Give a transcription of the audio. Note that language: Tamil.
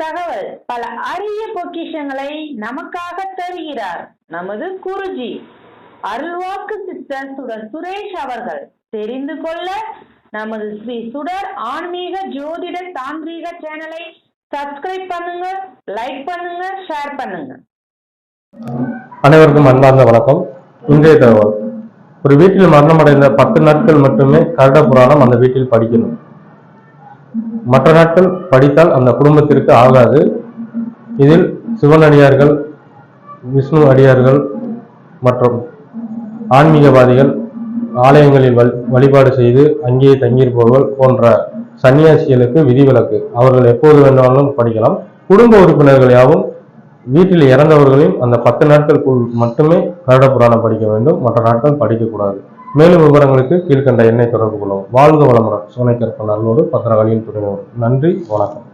தகவல் பல அரிய பொக்கிஷங்களை நமக்காக தருகிறார். நமது குருஜி அருள்வாக்கு சித்தர் சுடர் சுரேஷ் அவர்கள். தெரிந்து கொள்ள நமது ஸ்ரீ சுடர் ஆன்மீக ஜோதிட தாந்திரீக சேனலை சப்ஸ்கிரைப் பண்ணுங்க லைக் பண்ணுங்க ஷேர் பண்ணுங்க. அனைவருக்கும் அன்பார்ந்த வணக்கம். இன்றைய தகவல். ஒரு வீட்டில் மரணமடைந்த பத்து நாட்கள் மட்டுமே கருட புராணம் அந்த வீட்டில் படிக்கணும். மற்ற நாட்கள் படித்தால் அந்த குடும்பத்திற்கு ஆகாது. இதில் சிவன் அடியார்கள் விஷ்ணு அடியார்கள் மற்றும் ஆன்மீகவாதிகள் ஆலயங்களில் வழி- வழிபாடு செய்து அங்கேயே தங்கியிருப்பவர்கள் போன்ற சன்னியாசிகளுக்கு விதிவிலக்கு. அவர்கள் எப்போது வேண்டுமானாலும் படிக்கலாம். குடும்ப உறுப்பினர்கள் யாவும் வீட்டில் இறந்தவர்களையும் அந்த பத்து நாட்களுக்குள் மட்டுமே கருட புராணம் படிக்க வேண்டும். மற்ற நாட்கள் படிக்கக்கூடாது. மேலும் விவரங்களுக்கு கீழ்கண்ட எண்ணை தொடர்பு கொள்ளவும். வாழ்க வளமுடன். சோனைக்கற்ப நல்லோடு பத்திரகாளியின் துணையோடு நன்றி வணக்கம்.